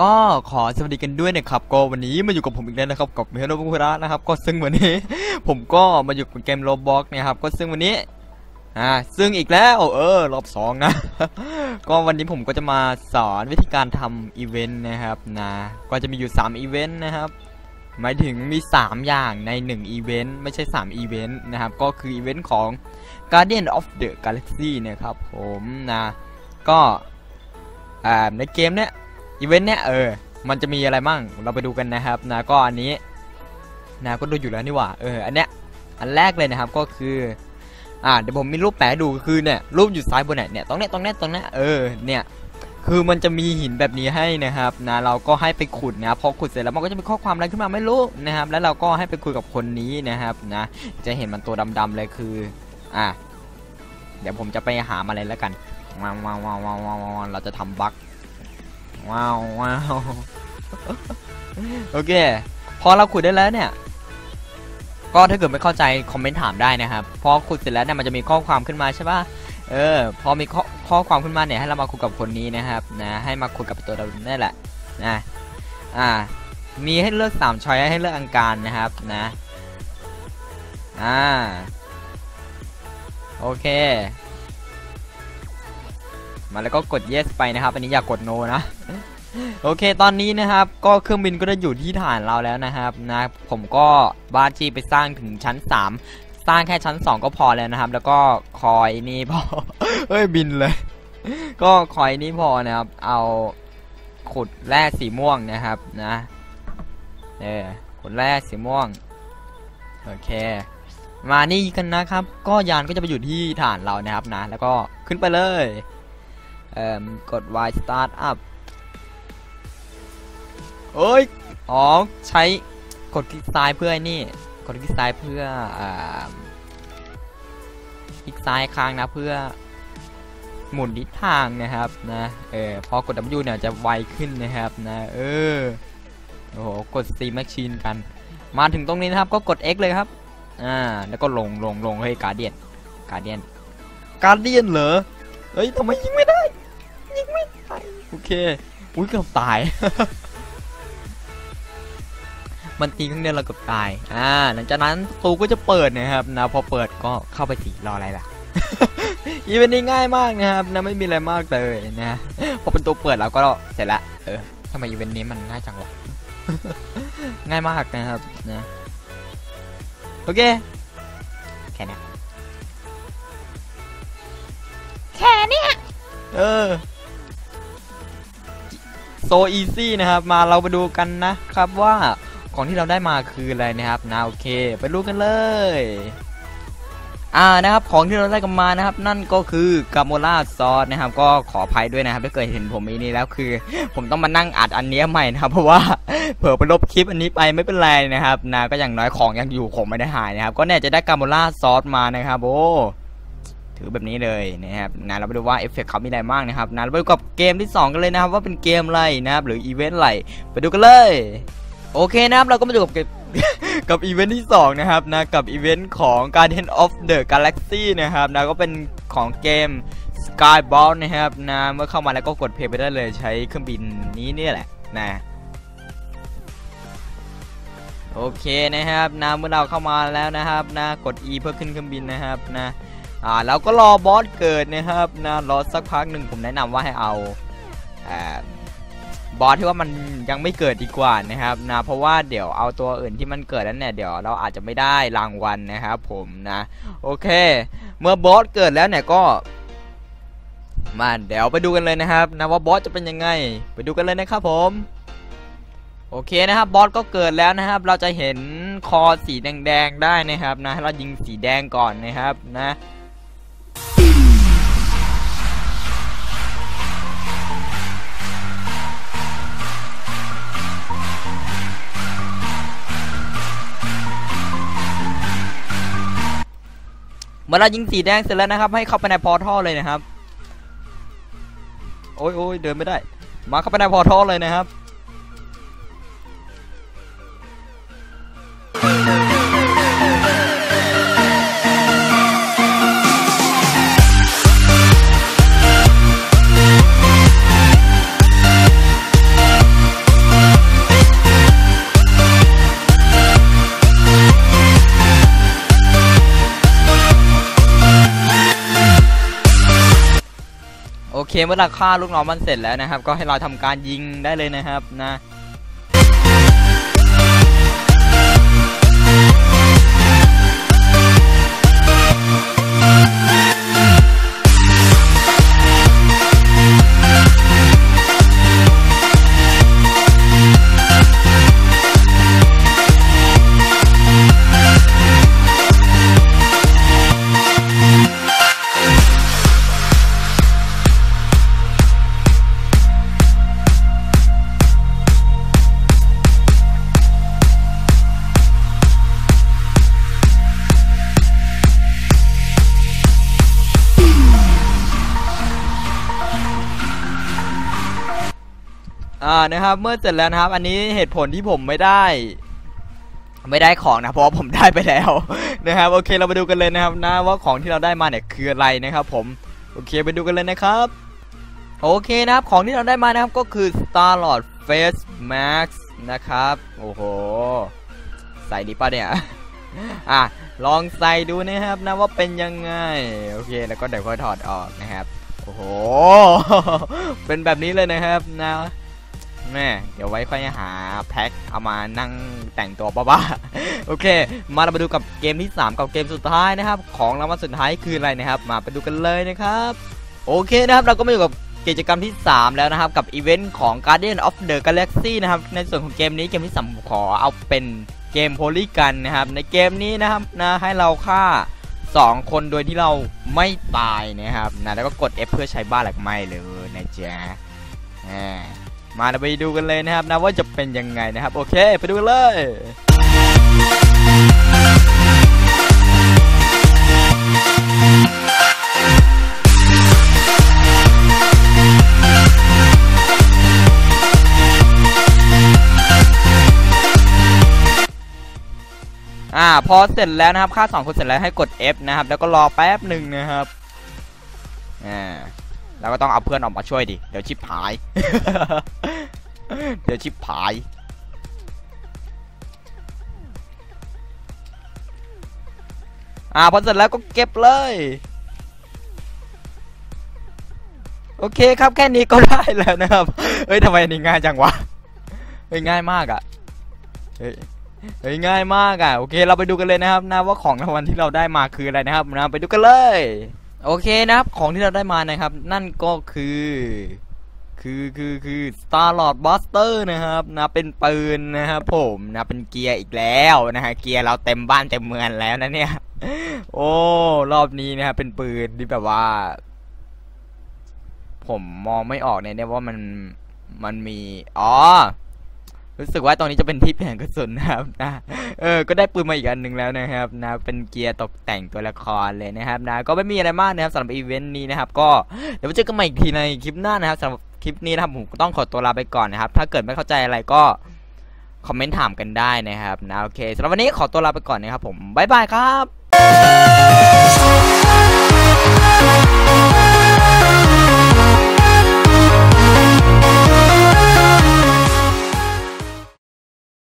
ก็ขอสวัสดีกันด้วยนะครับก็วันนี้มาอยู่กับผมอีกแล้วนะครับกับเมโนบุคุระนะครับก็ซึ่งวันนี้ ผมก็มาอยู่กับเกมโรบอกนะครับก็ซึ่งวันนี้อ่าซึ่งอีกแล้วเออรอบสองนะ ก็วันนี้ผมก็จะมาสอนวิธีการทำอีเวนต์นะครับนะก็จะมีอยู่3อีเวนต์นะครับหมายถึงมี 3 อย่างใน1อีเวนต์ไม่ใช่3อีเวนต์นะครับก็คืออีเวนต์ของ Guardian of the Galaxy นะครับผมนะก็อ่าในเกมเนี้ย อีเวนต์เนี้ยเออ มันจะมีอะไรมั่ง เราไปดูกันนะครับนะก็อันนี้นะก็ดูอยู่แล้วนี่หว่า เออ อันเนี้ย อันแรกเลยนะครับก็คือ อ่า เดี๋ยวผมมีรูปแปะดูคือเนี่ย รูปอยู่ซ้ายบนเนี่ยเนี่ย ตรงเนี้ย ตรงเนี้ย ตรงเนี้ย เออ เนี่ย คือมันจะมีหินแบบนี้ให้นะครับ นะ เราก็ให้ไปขุดนะ พอขุดเสร็จแล้วมันก็จะมีข้อความอะไรขึ้นมาไม่รู้นะครับ แล้วเราก็ให้ไปคุยกับคนนี้นะครับ นะ จะเห็นมันตัวดำๆเลยคือ อ่า เดี๋ยวผมจะไปหามาเลยแล้วกันว้าวว้าวว้าวว้าวว้าเราจะทำบั๊ก ว้าวว้าวโอเค พอเราขุดได้แล้วเนี่ย ก็ถ้าเกิดไม่เข้าใจคอมเมนต์ถามได้นะครับ พอขุดเสร็จแล้วเนี่ยมันจะมีข้อความขึ้นมาใช่ป่ะ เออ พอมีข้อข้อความขึ้นมาเนี่ยให้เรามาคุยกับคนนี้นะครับ นะ ให้มาคุยกับตัวเรานี่แหละ นะ อ่า มีให้เลือกสามช้อยให้เลือกอังการนะครับ นะ อ่า โอเค มาแล้วก็กด yes ไปนะครับ อันนี้อย่ากกด no นะ โอเค ตอนนี้นะครับ ก็เครื่องบินก็ได้อยู่ที่ฐานเราแล้วนะครับนะ ผมก็บ้านจีไปสร้างถึงชั้น 3 สร้างแค่ชั้น 2 ก็พอแล้วนะครับ แล้วก็คอยนี่พอเฮ้ยบินเลย ก็คอยนี่พอนะครับ เอาขุดแร่สีม่วงนะครับนะ เออขุดแร่สีม่วง โอเคมานี่กันนะครับ ก็ยานก็จะไปอยู่ที่ฐานเรานะครับนะ แล้วก็ขึ้นไปเลย กด Y start up เอ้ย อ๋อ ใช้กดคลิกซ้ายเพื่อนี่ กดคลิกซ้ายเพื่ออคลิกซ้ายค้างนะเพื่อหมุนทิศทางนะครับนะเออพอกด W เนี่ยจะไวขึ้นนะครับนะเออโอ้โหกด C Machine กัน มาถึงตรงนี้นะครับก็กด X เลยครับอ่าแล้วก็ลงลงลงเฮ้ยการเดียนการเดียนการเดียนเหรอ เฮ้ยทำไมยิงไม่ได้ ยิงไม่ได้ โอเค อุ้ยเกือบตาย มันตีครั้งเดียวเราเกือบตาย อ่า หลังจากนั้นประตูก็จะเปิดนะครับนะ พอเปิดก็เข้าไปสิรออะไรล่ะอีเวนต์นี้ง่ายมากนะครับนะไม่มีอะไรมากเลยนะพอเป็นตัวเปิดแล้วก็เสร็จละ เออทำไมอีเวนต์นี้มันง่ายจังวะง่ายมากนะครับนะ โอเค แค่นี้ แค่เนี้ยเออโซอีซี่นะครับ มาเราไปดูกันนะครับว่าของที่เราได้มาคืออะไรนะครับนะโอเค ไปดูกันเลย อ่านะครับของที่เราได้กันมานะครับ นั่นก็คือกาโมล่าซอสนะครับ ก็ขออภัยด้วยนะครับถ้าเกิดเห็นผมอีนี่แล้วคือ ผมต้องมานั่งอัดอันนี้ใหม่นะครับ เพราะว่าเผื่อไปลบคลิปอันนี้ไปไม่เป็นไรนะครับนะก็อย่างน้อยของยังอยู่ของไม่ได้หายนะครับ ก็เนี่ยจะได้กาโมล่าซอสมานะครับโอ้ ถือแบบนี้เลยนะครับนะเราไปดูว่าเอฟเฟกต์เขามีอะไรบ้างนะครับนะเราไปดูกับเกมที่ 2 กันเลยนะครับว่าเป็นเกมอะไรนะครับหรืออีเวนต์อะไรไปดูกันเลย โอเคนะครับเราก็มาดูกับกมกับอีเวนต์ที่ 2 นะครับนะกับอีเวนต์ของ Guardian of the Galaxy นะครับนะก็เป็นของเกม Skyball นะครับนะเมื่อเข้ามาแล้วก็กดเพย์ไปได้เลยใช้เครื่องบินนี้เนี่ยแหละนะโอเคนะครับนะเมื่อเราเข้ามาแล้วนะครับนะกด E เพื่อขึ้นเครื่องบินนะครับนะ อ่าแล้วก็รอบอสเกิดนะครับนะรอสักพักหนึ่งผมแนะนำว่าให้เอาอ่าบอสที่ว่ามันยังไม่เกิดดีกว่านะครับนะเพราะว่าเดี๋ยวเอาตัวอื่นที่มันเกิดแล้วเนี่ยเดี๋ยวเราอาจจะไม่ได้รางวัลนะครับผมนะโอเค เมื่อบอสเกิดแล้วเนี่ยก็มาเดี๋ยวไปดูกันเลยนะครับนะว่าบอสจะเป็นยังไง ไปดูกันเลยนะครับผมโอเคนะครับบอสก็เกิดแล้วนะครับ เราจะเห็นคอสีแดงๆได้นะครับนะให้เรายิงสีแดงก่อนนะครับนะ เมื่อเรายิงสีแดงเสร็จแล้วนะครับ ให้เข้าไปในพอร์ทัลเลยนะครับ โอ้ยโอ้ยเดินไม่ได้ มาเข้าไปในพอร์ทัลเลยนะครับ เมื่อเราฆ่าลูกน้องมันเสร็จแล้วนะครับ ก็ให้เราทำการยิงได้เลยนะครับนะ อ่านะครับ เมื่อเสร็จแล้วนะครับ อันนี้เหตุผลที่ผมไม่ได้ ไม่ได้ของนะเพราะว่าผมได้ไปแล้วนะครับ โอเคเรามาดูกันเลยนะครับนะว่าของที่เราได้มาเนี่ยคืออะไรนะครับ ผมโอเคไปดูกันเลยนะครับโอเคนะครับของที่เราได้มานะครับก็คือ Star Lord Face Max นะครับโอ้โหใส่ดีป่ะเนี่ยอะลองใส่ดูนะครับนะว่าเป็นยังไงโอเคแล้วก็เดี๋ยวค่อยถอดออกนะครับโอ้โหเป็นแบบนี้เลยนะครับนะ แม่เดี๋ยวไว้ค่อยหาแพ็คเอามานั่งแต่งตัวบ้าๆโอเค มาเรามาดูกับเกมที่ 3 กับเกมสุดท้ายนะครับ ของรางวัลสุดท้ายคืออะไรนะครับ มาไปดูกันเลยนะครับ โอเคนะครับ เราก็มาอยู่กับกิจกรรมที่ 3 แล้วนะครับ กับอีเวนต์ของ Guardian of the Galaxy นะครับ ในส่วนของเกมนี้เกมที่สามขอเอาเป็นเกมโพลีกันนะครับ ในเกมนี้นะครับนะให้เราฆ่า 2 คนโดยที่เราไม่ตายนะครับนะแล้วก็กด F เพื่อใช้บ้านหลักไม่เลยนะจ๊ะอ่า มาไปดูกันเลยนะครับนะว่าจะเป็นยังไงนะครับ โอเค ไปดูกันเลยอ่าพอเสร็จแล้วนะครับค่าสองคนเสร็จแล้วให้กด F นะครับ แล้วก็รอแป๊บหนึ่งนะครับอ่าแล้วก็ต้องเอาเพื่อนออกมาช่วยดิ เดี๋ยวชิบหาย เดี๋ยวชิบหาย อ่าพอเสร็จแล้วก็เก็บเลย โอเคครับแค่นี้ก็ได้แล้วนะครับ เฮ้ยทำไมนนี้ง่ายจังวะ เฮ้ยง่ายมากอะเฮ้ยเฮ้ยง่ายมากอะโอเคเราไปดูกันเลยนะครับนะว่าของรางวัลที่เราได้มาคืออะไรนะครับนะไปดูกันเลย โอเคนะครับของที่เราได้มานะครับ นั่นก็คือ คือคือคือ Star Lord Buster นะครับนะเป็นปืนนะครับผมนะเป็นเกียร์อีกแล้วนะฮะเกียร์เราเต็มบ้านเต็มเมืองแล้วนะเนี่ย โอ้รอบนี้นะครับเป็นปืนที่แบบว่า ผมมองไม่ออกเนี่ยว่ามันมันมีอ๋อรู้สึกว่าตรงนี้จะเป็นที่เปลี่ยนกระสุนนะครับนะเออก็ได้ปืนมาอีกอันหนึ่งแล้วนะครับนะเป็นเกียร์ตกแต่งตัวละครเลยนะครับนะก็ไม่มีอะไรมากนะครับสำหรับอีเวนต์นี้นะครับ ก็เดี๋ยวเจอกันใหม่อีกทีในคลิปหน้านะครับสำหรับ ลิปนี้นะครับผมต้องขอตัวลาไปก่อนนะครับ ถ้าเกิดไม่เข้าใจอะไรก็คอมเมนต์ถามกันได้นะครับนะโอเคสำหรับวันนี้ขอตัวลาไปก่อนนะครับผมบ๊ายบายครับ